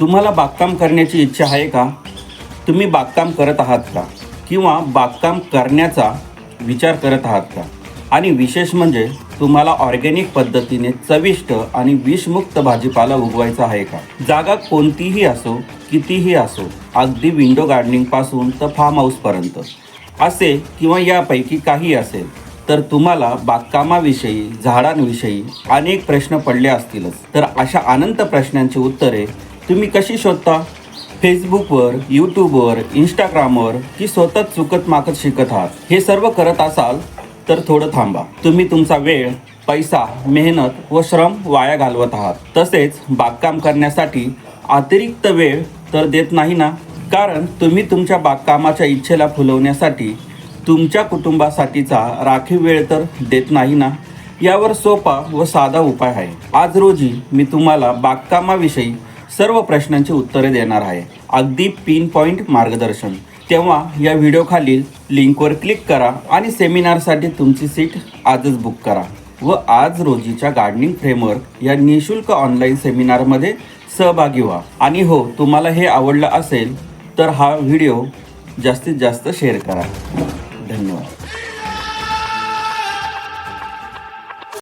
तुम्हाला बागकाम करण्याची इच्छा आहे का? तुम्ही बागकाम करत आहात का? किंवा बागकाम करण्याचा विचार करत आहात का? आणि विशेष म्हणजे तुम्हाला ऑर्गॅनिक पद्धतीने चविष्ट आणि विषमुक्त भाजीपाला उगवायचा आहे का? जागा कोणतीही असो कितीही असो अगदी विंडो गार्डनिंगपासून तर फार्म हाऊसपर्यंत असे किंवा यापैकी काही असेल तर तुम्हाला बागकामाविषयी झाडांविषयी अनेक प्रश्न पडले असतीलच. तर अशा अनंत प्रश्नांची उत्तरे तुम्ही कशी शोधता? फेसबुकवर यूट्यूबवर इंस्टाग्रामवर की स्वतःच चुकत माकत शिकत आहात? हे सर्व करत असाल तर थोडं थांबा. तुम्ही तुमचा वेळ पैसा मेहनत व श्रम वाया घालवत आहात. तसेच बागकाम करण्यासाठी अतिरिक्त वेळ तर देत नाही ना? कारण तुम्ही तुमच्या बागकामाच्या इच्छेला फुलवण्यासाठी तुमच्या कुटुंबासाठीचा राखीव वेळ तर देत नाही ना? यावर सोपा व साधा उपाय आहे. आज रोजी मी तुम्हाला बागकामाविषयी सर्व प्रश्नांची उत्तरे देणार आहे. अगदी पिन पॉईंट मार्गदर्शन. तेव्हा या व्हिडिओखालील लिंकवर क्लिक करा आणि सेमिनारसाठी तुमची सीट आजच बुक करा. व आज रोजीच्या गार्डनिंग फ्रेमवर्क या निशुल्क ऑनलाईन सेमिनारमध्ये सहभागी व्हा. आणि हो तुम्हाला हे आवडलं असेल तर हा व्हिडिओ जास्तीत जास्त शेअर करा. धन्यवाद.